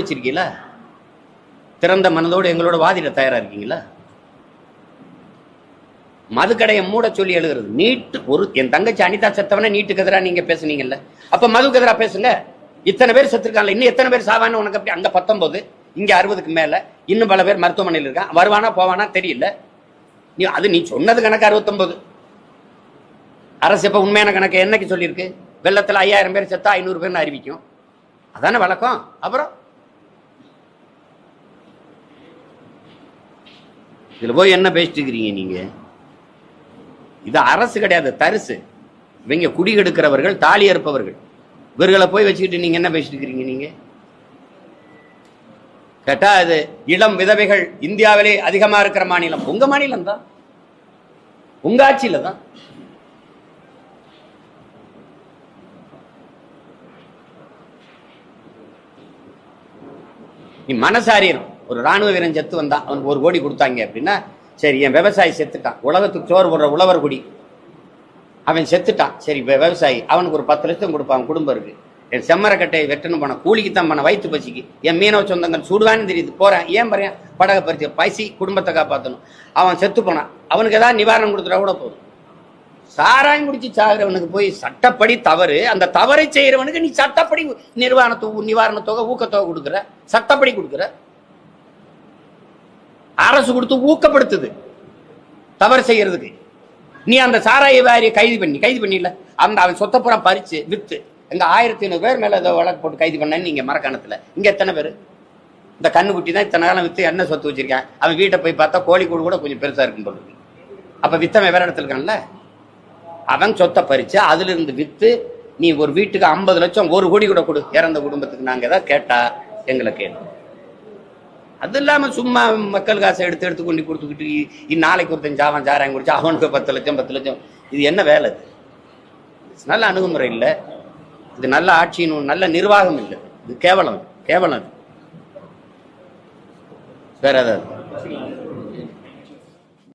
வச்சிருக்கீங்களா? திறந்த மனதோடு எங்களோட வாதிட தயாரா இருக்கீங்களா? மதுக்கடையை மூட சொல்லி எழுதுறது. நீட்டு ஒரு என் தங்கச்சி அனிதா செத்தவன நீட்டுக்கு எதிராக நீங்க பேசுனீங்கல்ல. அப்ப மதுக்கு எதிராக பேசுங்க. இத்தனை பேர் செத்துருக்காங்க இன்னும் எத்தனை பேர் சாவான்னு உனக்கு அப்படி அங்க பத்தொன்பது இங்க அறுபதுக்கு மேல. இன்னும் பல பேர் மருத்துவமனையில் இருக்கான் வருவானா போவானா தெரியல. நீ அது நீ சொன்னது கணக்கு அறுபத்தொன்பது. அரசு இப்ப உண்மையான கணக்கு என்னைக்கு சொல்லியிருக்கு? வெள்ளத்துல ஐயாயிரம் பேர் செத்தா ஐநூறு பேர்னு அறிவிக்கும். அதானே வழக்கம்? அப்புறம்? இதுல போய் என்ன பேசிட்டு இருக்கிறீங்க நீங்க? இது அரசு கிடையாது தரிசு. இவங்க குடிகெடுக்கிறவர்கள் தாலி அறுப்பவர்கள். இவர்களை போய் வச்சுக்கிட்டு நீங்க என்ன பேசிட்டு இருக்கிறீங்க நீங்க? கேட்டா அது இளம் விதவைகள் இந்தியாவிலே அதிகமா இருக்கிற மாநிலம். உங்க மாநிலம் தான். உங்க ஆட்சியில் தான். நீ மனசாரியம் ஒரு ராணுவ வீரன் செத்து வந்தான் அவனுக்கு ஒரு கோடி கொடுத்தாங்க அப்படின்னா சரி என் விவசாயி செத்துட்டான். உலகத்துக்கு சோறு போடுற உழவர் குடி. அவன் செத்துட்டான். சரி இப்போ விவசாயி அவனுக்கு ஒரு பத்து லட்சம் கொடுப்பான் குடும்பம் இருக்கு. என் செம்மரக்கட்டையை வெட்டணும் போன கூலிக்கு தான் பண்ண வயிற்று பசிக்கு. என் மீனவ சொந்தங்கள் சுடுவான்னு தெரியுது. போகிறேன் ஏன் பறையன் படக பறிச்சு பசி குடும்பத்தை காப்பாற்றணும் அவன் செத்து போனான். அவனுக்கு ஏதாவது நிவாரணம் கொடுத்துட்டா கூட போதும். சாராயம் குடிச்சு சாகிறவனுக்கு போய் சட்டப்படி தவறு அந்த தவறை செய்கிறவனுக்கு நீ சட்டப்படி நிர்வாண தொகை நிவாரண தொகை ஊக்கத்தொகை கொடுக்குற சட்டப்படி கொடுக்குற. அரசு கொடுத்து ஊக்கப்படுத்துது. தவறு செய்யறதுக்கு. நீ அந்த சாராய வாரியை கைது பண்ணி கைது பண்ணிடல அந்த அவன் சொத்தப்புறம் பறிச்சு வித்து. இந்த ஆயிரத்தி ஐநூறு பேர் மேல ஏதோ வழக்கு போட்டு கைது பண்ண நீங்க மரக்கணத்துல. இங்க எத்தனை பேர்? இந்த கண்ணுக்குட்டி தான் இத்தனை காலம் வித்து என்ன சொத்து வச்சிருக்கேன். அவன் வீட்டை போய் பார்த்தா கோழி கூடு கூட கொஞ்சம் பெருசா இருக்கும் போல அப்ப வித்தவன் வேற இடத்துல இருக்கான்ல? அவன் சொத்தை பறிச்சு அதுல இருந்து வித்து நீ ஒரு வீட்டுக்கு ஐம்பது லட்சம் ஒரு கோடி கூட கொடு. இறந்த குடும்பத்துக்கு நாங்க ஏதாவது கேட்டா எங்களை கேளு. அது இல்லாமல் சும்மா மக்கள் காசை எடுத்து எடுத்து கொண்டு கொடுத்துக்கிட்டு இ- நாளைக்கு ஒருத்தன் ஜாவன் ஜாராயம் குடிச்சு அவனுக்கு பத்து லட்சம் பத்து லட்சம். இது என்ன வேலை இது? நல்ல அணுகுமுறை இல்லை. இது நல்ல ஆட்சியின் நல்ல நிர்வாகம் இல்லை. இது கேவலம் கேவலம் வேற ஏதாவது?